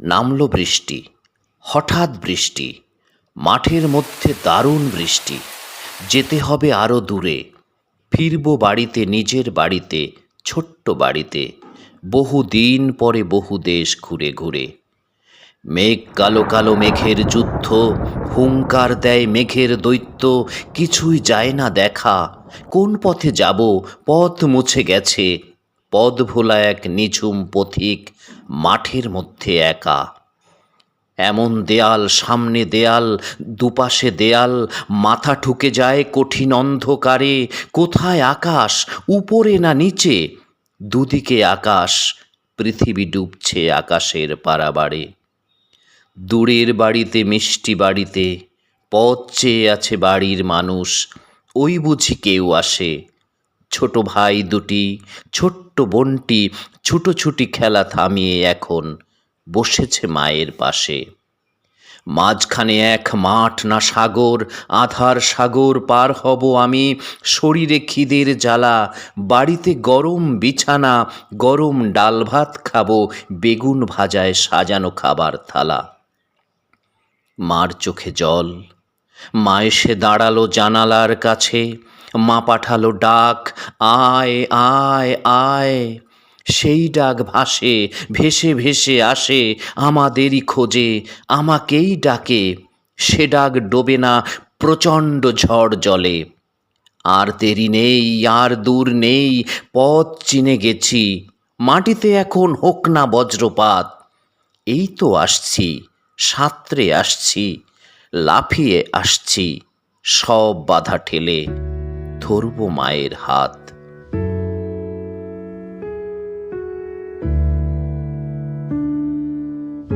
নামলো বৃষ্টি, হঠাৎ বৃষ্টি, মাঠের মধ্যে দারুণ বৃষ্টি, যেতে হবে আরও দূরে, ফিরব বাড়িতে, নিজের বাড়িতে, ছোট্ট বাড়িতে বহু দিন পরে বহু দেশ ঘুরে ঘুরে। মেঘ কালো কালো মেঘের যুদ্ধ, হুঙ্কার দেয় মেঘের দৈত্য, কিছুই যায় না দেখা, কোন পথে যাব, পথ মুছে গেছে পদ ভোলা এক নিঝুম পথিক মাঠের মধ্যে একা। এমন দেয়াল, সামনে দেয়াল, দুপাশে দেয়াল, মাথা ঠুকে যায় কঠিন অন্ধকারে। কোথায় আকাশ, উপরে না নিচে? দুদিকে আকাশ, পৃথিবী ডুবছে আকাশের পারাবারে। দূরের বাড়িতে, মিষ্টি বাড়িতে, পথ চেয়ে আছে বাড়ির মানুষ, ওই বুঝি কেউ আসে। ছোট ভাই দুটি, ছোট্ট বোনটি ছুটোছুটি খেলা থামিয়ে এখন বসেছে মায়ের পাশে। মাঝখানে এক মাঠ না সাগর, আধার সাগর পার হব আমি, শরীরে খিদের জ্বালা, বাড়িতে গরম বিছানা, গরম ডাল ভাত খাব, বেগুন ভাজায় সাজানো খাবার থালা। মার চোখে জল মা এসে দাঁড়াল জানালার কাছে মা পাঠালো ডাক, আয় আয় আয়। সেই ডাক ভাসে, ভেসে ভেসে আসে আমাদেরই খোঁজে, আমাকেই ডাকে। সে ডাক ডোবে না, প্রচণ্ড ঝড় জলে। আর দেরি নেই, আর দূর নেই, পথ চিনে গেছি, মাটিতে এখন হোক না বজ্রপাত। এই তো আসছি, সাঁতরে আসছি, লাফিয়ে আসছি, সব বাধা ঠেলে। ধরব মায়ের হাত।